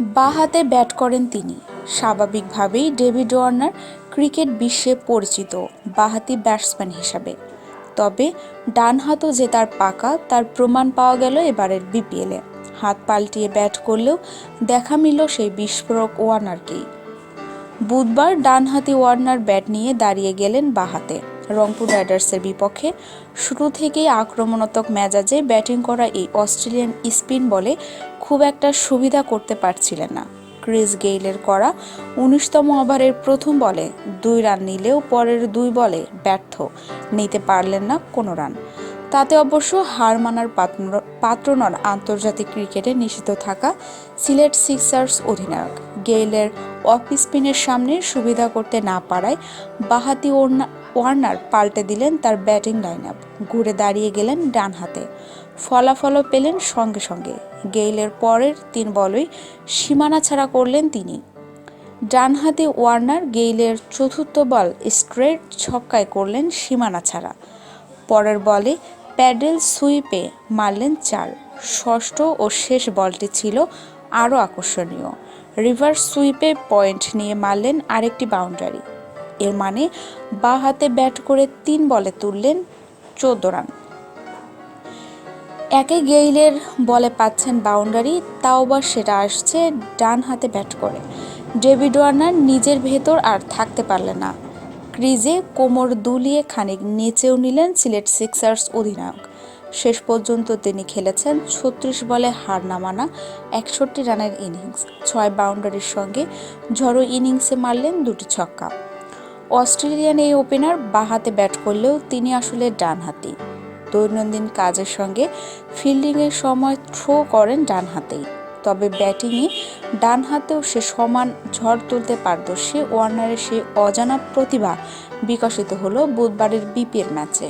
বাঁ হাতে ব্যাট করেন তিনি। স্বাভাবিকভাবেই ডেভিড ওয়ার্নার ক্রিকেট বিশ্বে পরিচিত বাঁহাতি ব্যাটসম্যান হিসাবে। তবে ডান হাতও যে তার পাকা, তার প্রমাণ পাওয়া গেল এবারের বিপিএলে। হাত পাল্টিয়ে ব্যাট করলেও দেখা মিলল সেই বিস্ফোরক ওয়ার্নারকেই। বুধবার ডানহাতি ওয়ার্নার ব্যাট নিয়ে দাঁড়িয়ে গেলেন বাহাতে। রংপুর রাইডার্সের বিপক্ষে। শুরু থেকেই আক্রমণাত্মক মেজাজে ব্যাটিং করা এই অস্ট্রেলিয়ান স্পিন বলে খুব একটা সুবিধা করতে পারছিলেন না। ক্রিস গেইলের করা উনিশতম ওভারের প্রথম বলে দুই রান নিলেও পরের দুই বলে ব্যর্থ, নিতে পারলেন না কোনো রান। তাতে অবশ্য হার মানার পাত্র- নন আন্তর্জাতিক ক্রিকেটে নিষিদ্ধ থাকা সিলেট সিক্সার্স অধিনায়ক। গেইলের অফ স্পিনের সামনে সুবিধা করতে না পারায় বাহাতি ওয়ার্নার পাল্টে দিলেন তার ব্যাটিং লাইন আপ ঘুরে দাঁড়িয়ে গেলেন ডান হাতে। ফলাফলও পেলেন সঙ্গে সঙ্গে। গেইলের পরের তিন বলই সীমানা ছাড়া করলেন তিনি। ডানহাতে ওয়ার্নার গেইলের চতুর্থ বল স্ট্রেট ছক্কায় করলেন সীমানা ছাড়া। পরের বলে প্যাডেল সুইপে মারলেন চার। ষষ্ঠ ও শেষ বলটি ছিল আরও আকর্ষণীয়। রিভার্স সুইপে পয়েন্ট নিয়ে মারলেন আরেকটি বাউন্ডারি। এর মানে বাঁ হাতে ব্যাট করে তিন বলে তুললেন চোদ্দ রান। একে গেইলের বলে পাচ্ছেন বাউন্ডারি, তাও বা সেটা আসছে ডান হাতে ব্যাট করে। ডেভিড ওয়ার্নার নিজের ভেতর আর থাকতে পারলেন না। ক্রিজে কোমর দুলিয়ে খানিক নেচেও নিলেন সিলেট সিক্সার্স অধিনায়ক। শেষ পর্যন্ত তিনি খেলেছেন ছত্রিশ বলে হার নামানা একষট্টি রানের ইনিংস। ছয় বাউন্ডারির সঙ্গে ঝড়ো ইনিংসে মারলেন দুটি ছক্কা। অস্ট্রেলিয়ান এই ওপেনার বাঁহাতে ব্যাট করলেও তিনি আসলে ডানহাতি দৈনন্দিন কাজের সঙ্গে ফিল্ডিংয়ের সময় থ্রো করেন ডান হাতেই। তবে ব্যাটিংয়ে ডান হাতেও সে সমান ঝড় তুলতে পারদর্শী ওয়ার্নারের সেই অজানা প্রতিভা বিকশিত হলো বুধবারের বিপিএল ম্যাচে।